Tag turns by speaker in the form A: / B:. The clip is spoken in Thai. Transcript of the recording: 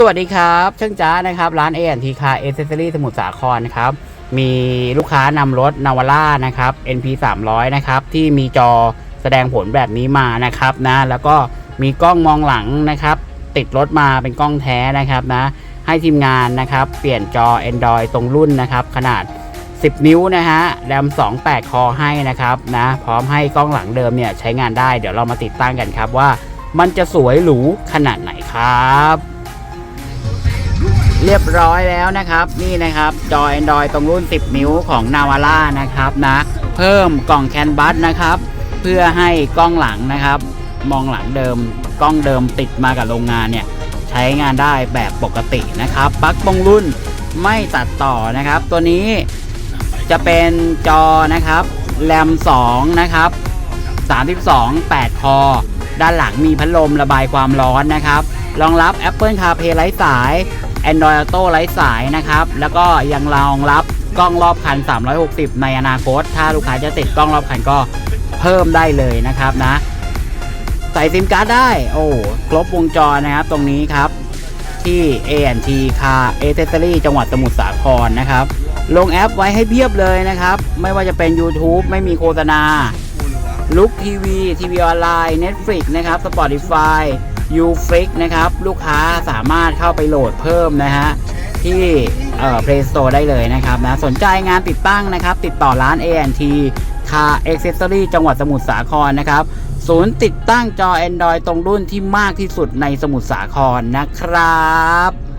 A: สวัสดีครับช่างจ้านะครับ ร้าน a อ t คาเอเซอรี่สมุทรสาครนะครับ มีลูกค้านำรถนาวาร่านะครับ NP 300นะครับ ที่มีจอแสดงผลแบบนี้มานะครับนะแล้วก็มีกล้องมองหลังนะครับ ติดรถมาเป็นกล้องแท้นะครับนะ ให้ทีมงานนะครับ เปลี่ยนจอ Android ตรงรุ่นนะครับ ขนาด 10 นิ้วนะฮะแรม28 คอให้นะครับนะพร้อมให้กล้องหลังเดิมเนี่ยใช้งานได้เดี๋ยวเรามาติดตั้งกันครับว่า มันจะสวยหรูขนาดไหนครับ เรียบร้อยแล้วนะครับนี่นะครับจอ Android ตรงรุ่น 10 นิ้วของ n a v a r a นะครับนะเพิ่มกล่องแคนบัสนะครับ เพื่อให้กล้องหลังนะครับ มองหลังเดิมกล้องเดิมติดมากับโรงงานเนี่ยใช้งานได้แบบปกตินะครับปลั๊กตรงรุ่นไม่ตัดต่อนะครับ ตัวนี้จะเป็นจอนะครับแรม2นะครับ32 8 คอ ด้านหลังมีพัดลมระบายความร้อนนะครับ รองรับ Apple CarPlay ไร้สาย Android Auto ไร้สายนะครับ แล้วก็ยังรองรับกล้องรอบคัน 360 ในอนาคต ถ้าลูกค้าจะติดกล้องรอบคันก็เพิ่มได้เลยนะครับนะ ใส่ซิมการ์ดได้ โอ้ครบวงจรนะครับตรงนี้ครับ ที่ A&T Car Accessory จังหวัดสมุทรสาครนะครับ ลงแอปไว้ให้เพียบเลยนะครับ ไม่ว่าจะเป็น YouTube ไม่มีโฆษณาลุกทีวีทีวีออนไลน์ Netflix นะครับ Spotify u f i x นะครับ ลูกค้าสามารถเข้าไปโหลดเพิ่มนะฮะที่เอ่อ Play Store ได้เลยนะครับนะสนใจงานติดตั้งนะครับ ติดต่อร้าน A&T Car Accessory จังหวัดสมุทรสาครนะครับศูนย์ติดตั้งจอ Android ตรงรุ่นที่มากที่สุดในสมุทรสาครนะครับ